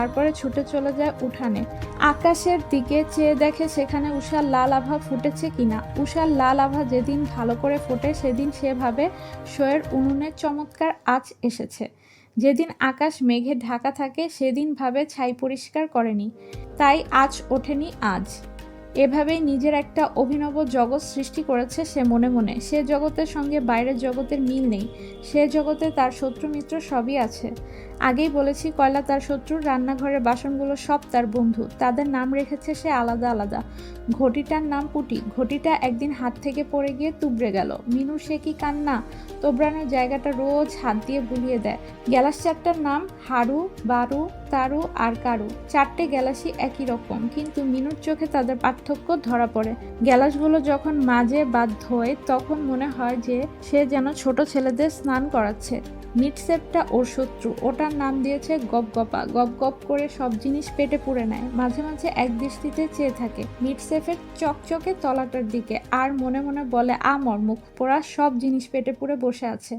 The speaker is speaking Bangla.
তারপরে ছুটে চলে যায় উঠানে। আকাশের দিকে চেয়ে দেখে সেখানে উষার লাল আভা ফুটেছে কিনা। উষার লাল আভা যেদিন ভালো করে ফোটে, সেদিন সেভাবে শোয়ের উনুনের চমৎকার আঁচ এসেছে। যেদিন আকাশ মেঘে ঢাকা থাকে, সেদিন ভাবে ছাই পরিষ্কার করেনি। তাই আজ ওঠেনি আজ। এভাবেই নিজের একটা অভিনব জগৎ সৃষ্টি করেছে সে মনে মনে। সে জগতের সঙ্গে বাইরের জগতের মিল নেই। সে জগতে তার শত্রু মিত্র সবই আছে। আগেই বলেছি, কয়লা তার শত্রুর, রান্নাঘরের বাসনগুলো সব তার বন্ধু। তাদের নাম রেখেছে সে আলাদা আলাদা। ঘটিটার নাম পুটি। ঘটিটা একদিন হাত থেকে পড়ে গিয়ে তুবড়ে গেল। মিনু, সে কি কান্না? তোবড়ানোর জায়গাটা রোজ হাত দিয়ে বুলিয়ে দেয়। গ্যালাস চারটার নাম হারু, বারু, তারু আর কারু। চারটে গ্যালাসই একই রকম। কিন্তু মিনুর চোখে তাদের পার্থক্য ধরা পড়ে। গ্যালাসগুলো যখন মাঝে বা ধোয়, তখন মনে হয় যে সে যেন ছোট ছেলেদের স্নান করাচ্ছে। মিটসেপটা ওর শত্রু। ওটার নাম দিয়েছে গপগপা। গপ গপ করে সব জিনিস পেটে পুড়ে নেয়। মাঝে মাঝে এক দৃষ্টিতে চেয়ে থাকে মিটসেফের চকচকে তলাটার দিকে। আর মনে মনে বলে, আমর, মুখ পোড়া সব জিনিস পেটে পুড়ে বসে আছে।